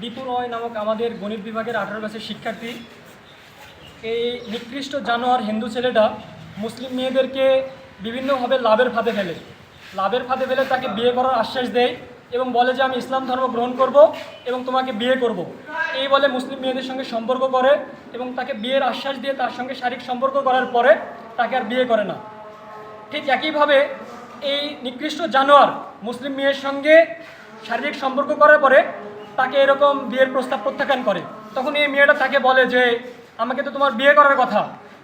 দীপু রয় নামক আমাদের গণিত বিভাগের আঠারো ক্লাসের শিক্ষার্থী। এই নিকৃষ্ট জানোয়ার হিন্দু ছেলেটা মুসলিম মেয়েদেরকে বিভিন্নভাবে লাভের ফাঁদে ফেলে। লাভের ফাঁদে ফেলে তাকে বিয়ে করার আশ্বাস দেয় এবং বলে যে, আমি ইসলাম ধর্ম গ্রহণ করব এবং তোমাকে বিয়ে করব। এই বলে মুসলিম মেয়েদের সঙ্গে সম্পর্ক করে এবং তাকে বিয়ের আশ্বাস দিয়ে তার সঙ্গে শারীরিক সম্পর্ক করার পরে তাকে আর বিয়ে করে না। ঠিক একইভাবে এই নিকৃষ্ট জানোয়ার মুসলিম মেয়ের সঙ্গে শারীরিক সম্পর্ক করার পরে তাকে এরকম বিয়ের প্রস্তাব প্রত্যাখ্যান করে। তখন এই মেয়েটা তাকে বলে যে, আমাকে তো তোমার বিয়ে করার কথা।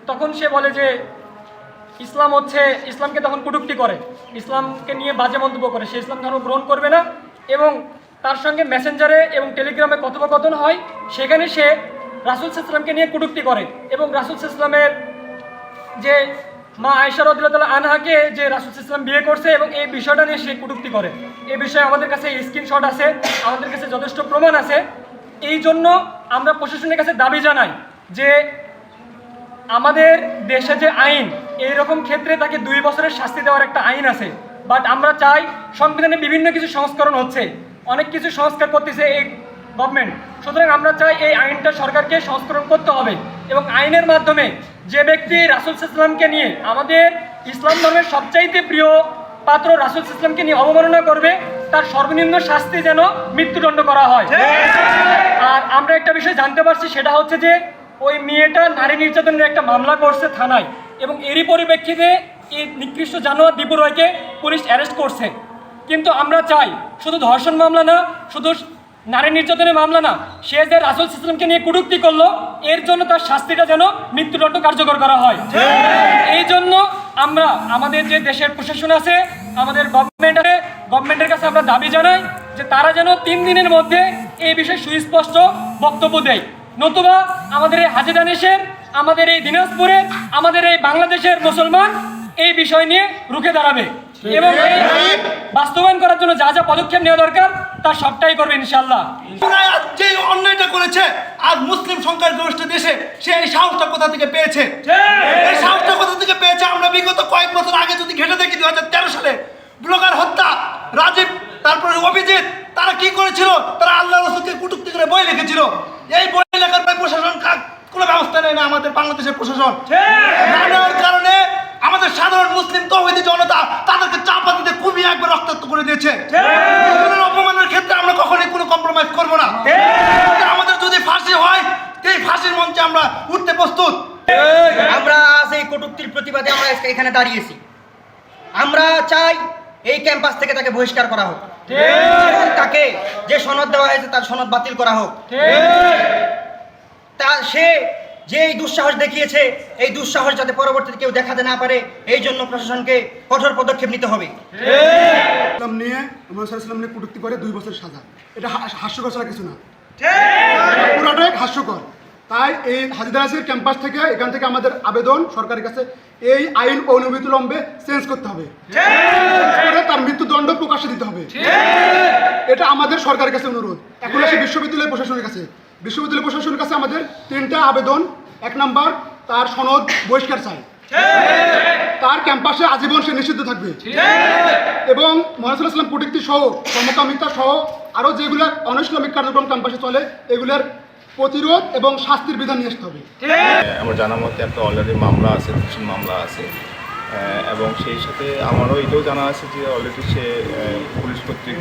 তখন সে বলে যে, ইসলাম হচ্ছে, ইসলামকে তখন কটূক্তি করে। ইসলামকে নিয়ে বাজে মন্তব্য করে। সে ইসলাম ধর্ম গ্রহণ করবে না এবং তার সঙ্গে মেসেঞ্জারে এবং টেলিগ্রামে কথোপকথন হয়। সেখানে সে রাসুল ইসলামকে নিয়ে কটূক্তি করে এবং রাসুল ইসলামের যে মা আয়সা রদুল্লাহ আনহাকে যে রাসুল ইসলাম বিয়ে করছে এবং এই বিষয়টা নিয়ে সে কটূক্তি করে। এই বিষয়ে আমাদের কাছে স্ক্রিনশট আছে। আমাদের কাছে যথেষ্ট প্রমাণ আছে। এই জন্য আমরা প্রশাসনের কাছে দাবি জানাই যে আমাদের দেশে যে আইন এই রকম ক্ষেত্রে তাকে দুই বছরের শাস্তি দেওয়ার একটা আইন আছে। বাট আমরা চাই সংবিধানে বিভিন্ন কিছু সংস্করণ হচ্ছে। অনেক কিছু সংস্কার করতেছে এই গভর্নমেন্ট সুতরাং আমরা চাই এই আইনটা সরকারকে সংস্করণ করতে হবে এবং আইনের মাধ্যমে যে ব্যক্তি রাসুল ইসলামকে নিয়ে আমাদের ইসলাম ধর্মের সবচাইতে প্রিয় পাত্র রাসুল ইসলামকে নিয়ে অবমাননা করবে তার সর্বনিম্ন শাস্তি যেন মৃত্যুদণ্ড করা হয়। আর আমরা একটা বিষয় জানতে পারছি সেটা হচ্ছে যে ওই মেয়েটা নারী নির্যাতনের একটা মামলা করছে থানায় এবং এরই পরিপ্রেক্ষিতে এই নিকৃষ্ট জানোয়ার দীপু রয়কে পুলিশ অ্যারেস্ট করছে। কিন্তু আমরা চাই শুধু ধর্ষণ মামলা না শুধু নারী নির্যাতনের মামলা না। সে যে রাসুল ইসলামকে নিয়ে কুটুক্তি করল, এর জন্য তার শাস্তিটা যেন মৃত্যুদণ্ড কার্যকর করা হয়। এই জন্য আমরা আমাদের যে দেশের প্রশাসন আছে, আমাদের গভর্নমেন্ট আছে গভর্নমেন্টের কাছে আমরা দাবি জানাই যে তারা যেন তিন দিনের মধ্যে এই বিষয়ে সুস্পষ্ট বক্তব্য দেয়। নতুবা আমাদের এই হাজিদানিসের আমাদের এই দিনাজপুরের, আমাদের এই বাংলাদেশের মুসলমান এই বিষয় নিয়ে রুখে দাঁড়াবে। এবং বাস্তবায়ন করার জন্য যা যা পদক্ষেপ নেওয়া দরকার তা সবটাই করবে ইনশাল্লাহ যে অন্যায়টা করেছে আজ মুসলিম সংখ্যাগরিষ্ঠ দেশে সে এই সাহসটা কোথা থেকে পেয়েছে? এই সাহসটা কোথা থেকে পেয়েছে? আমরা বিগত কয়েক বছর আগে যদি ঘেটে দেখি দু হাজার তেরো সালে ব্লগার হত্যা রাজীব তারপরে অভিজিৎ তারা কি করেছিল? তারা আল্লাহ রসুলকে কুটুক্তি করে বই লিখেছিল। এই বই লেখার পর প্রশাসন কোনো ব্যবস্থা নেয় না আমাদের বাংলাদেশের প্রশাসন। কারণে আমাদের সাধারণ মুসলিম তৌহিদি দিয়েছে অপমানের ক্ষেত্রে আমরা কখনোই কোনো কম্প্রোমাইজ করব না। আমাদের যদি ফাঁসি হয় এই ফাঁসির মঞ্চে আমরা উঠতে প্রস্তুত। আমরা আজ এই কটূক্তির প্রতিবাদে আমরা আজকে এখানে দাঁড়িয়েছি। আমরা চাই এই ক্যাম্পাস থেকে তাকে বহিষ্কার করা হোক। তাকে যে সনদ দেওয়া হয়েছে তার সনদ বাতিল করা হোক। তা সে যে এই দুঃসাহস দেখিয়েছে, এই দুঃসাহস যাতে পরবর্তীতে কেউ দেখাতে না পারে, এই জন্য প্রশাসনকে কঠোর পদক্ষেপ নিতে হবে। নিয়ে ইসলাম নিয়ে কটূক্তি করে দুই বছর সাজা। এটা হাস্যকর ছাড়া কিছু না। পুরাটাই হাস্যকর। তাই এই হাজিদারাসের ক্যাম্পাস থেকে, এখান থেকে আমাদের আবেদন সরকারের কাছে, এই আইন অনবিলম্বে চেঞ্জ করতে হবে। তার মৃত্যুদণ্ড প্রকাশে দিতে হবে। এটা আমাদের সরকারের কাছে অনুরোধ। এখন আসি বিশ্ববিদ্যালয় প্রশাসনের কাছে। বিশ্ববিদ্যালয় প্রশাসনের কাছে আমাদের তিনটা আবেদন। এক নাম্বার, তার সনদ বহিষ্কার চাই। তার ক্যাম্পাসে আজীবন সে নিষিদ্ধ থাকবে। এবং মহাসুল ইসলাম কুটিক্তি সহ সমকামিতা সহ আরও যেগুলো অনইসলামিক কার্যক্রম ক্যাম্পাসে চলে, এগুলোর প্রতিরোধ এবং শাস্তির বিধান নিয়ে আসতে হবে। আমার জানা মতে একটা অলরেডি মামলা আছে, ধর্ষণ মামলা আছে। এবং সেই সাথে আমারও এটাও জানা আছে যে অলরেডি সে পুলিশ কর্তৃক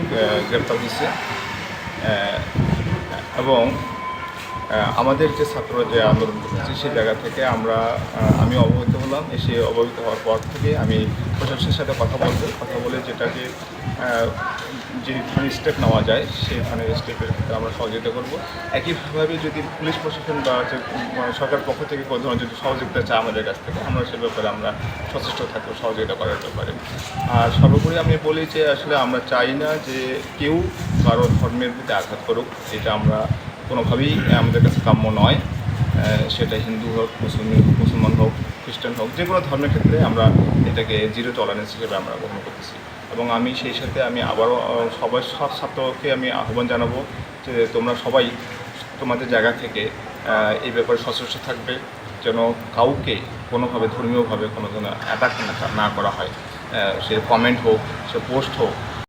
গ্রেপ্তার হয়েছে। এবং আমাদের যে ছাত্র যে আন্দোলন করতেছে, সেই জায়গা থেকে আমরা আমি অবহিত হলাম। এসে অবহিত হওয়ার পর থেকে আমি প্রশাসনের সাথে কথা বলব কথা বলে যেটাকে যে ধরনের স্টেপ নেওয়া যায়, সেই ধরনের স্টেপের ক্ষেত্রে আমরা সহযোগিতা করব। একইভাবে যদি পুলিশ প্রশাসন বা যে সরকার পক্ষ থেকে কোনো ধরনের যদি সহযোগিতা চায় আমাদের কাছ থেকে, আমরা সে ব্যাপারে আমরা সচেষ্ট থাকব সহযোগিতা করার ব্যাপারে। আর সর্বোপরি আমি বলি যে, আসলে আমরা চাই না যে কেউ কারও ধর্মের প্রতি আঘাত করুক, এটা আমরা কোনোভাবেই আমাদের কাছে কাম্য নয়। সেটা হিন্দু হোক, মুসলিম, মুসলমান হোক, খ্রিস্টান হোক, যে কোনো ধর্মের ক্ষেত্রে আমরা এটাকে জিরো টলারেন্স হিসেবে আমরা গ্রহণ করতেছি। এবং আমি সেই সাথে আমি আবারও সবাই, সব ছাত্রকে আমি আহ্বান জানাব যে তোমরা সবাই তোমাদের জায়গা থেকে এই ব্যাপারে সচেষ্ট থাকবে, যেন কাউকে কোনোভাবে ধর্মীয়ভাবে কোনো ধরনের অ্যাটাক না করা হয়। সে কমেন্ট হোক, সে পোস্ট হোক